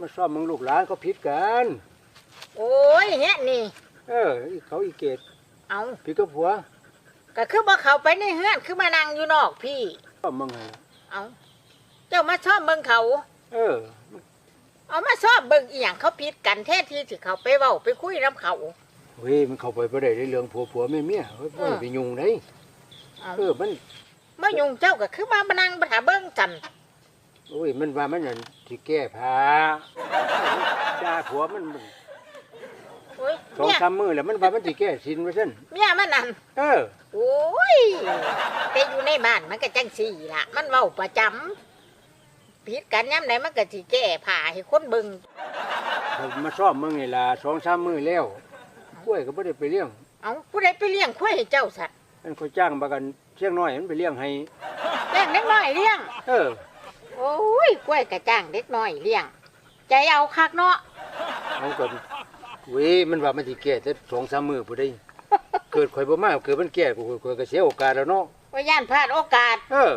มาซ่อมมึงลูกหลานเขาผิดกัน โอ้ยเฮ็ดนี่ เอออีเขาอีเกตเอาผิดกับผัวก็คือบ่เข้าไปในเฮือนคือมานั่งอยู่นอกพี่ ซ่อมมึงไงเอาเจ้ามาชอบเบิ่งเขา เออ เอามาชอบเบิ่งอีหยังเขาผิดกันแท้ที่สิเขาไปเว้าไปคุยนํเขาเฮ้ยมันเข้าไปบ่ได้ในเรื่องผัวผัวแม่เมียเฮ้ยบ่ได้ไปยุ่งได้เอาเออมันมายุ่งเจ้าก็คือมามานั่งมาหาเบิ่งจัน โอ้ย มันว่ามันนั่นสิแก้ผ้าด่าผัวมันมันโอ้ยสองเมียสามมื้อแล้วมันว่ามันสิแก้สินว่าซั่นเมียมันนั่นเออ โอ้ยแต่อยู่ในบ้านมันก็จังสี่ล่ะ มันเว้าประจำผิดกันยามใดมันก็สิแก้ผ้าให้คนเบิ่งผมมาซ่อมมึงนี่ล่ะสองสามมื้อแล้วกล้วยก็บ่ได้ไปเลี้ยงเอาผู้ใดไปเลี้ยงควายให้เจ้าสัตว์มันเขาจ้างบากันเชียงน้อยมันไปเลี้ยงให้ เลี้ยงเล็กน้อยเลี้ยง เออ โอ้ยกล้วยกระจ้างเล็กน้อยเลี้ยง ใจเอาคักเนาะเอาก่อนเว้ยมันว่ามันสิแก่แต่สองสามมื้อผู้ใดเกิดข่อยบ่มาเกิดมันแก่กูข่อยก็เสียโอกาสแล้วเนาะว่าย่านพลาดโอกาส เออ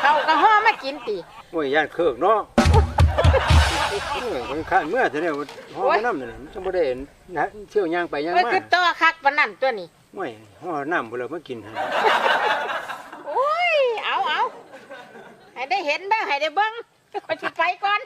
เขาก็ห่อมากินติโอ้ยย่านเคิกเนาะเออมันข้านเมื่อเท่านี้ห้องน้ำนั่นน่ะมันจังบ่ได้นะเที่ยวย่างไปย่างเอ้ยมาคือต่อคักปานนั้นตัวนี้ โอ้ยห้องน้ำบ่แล้วมากินให้ โอ้ย เอาเอาให้ ได้เห็นได้ให้ได้เบิ่งก็สิไปก่อน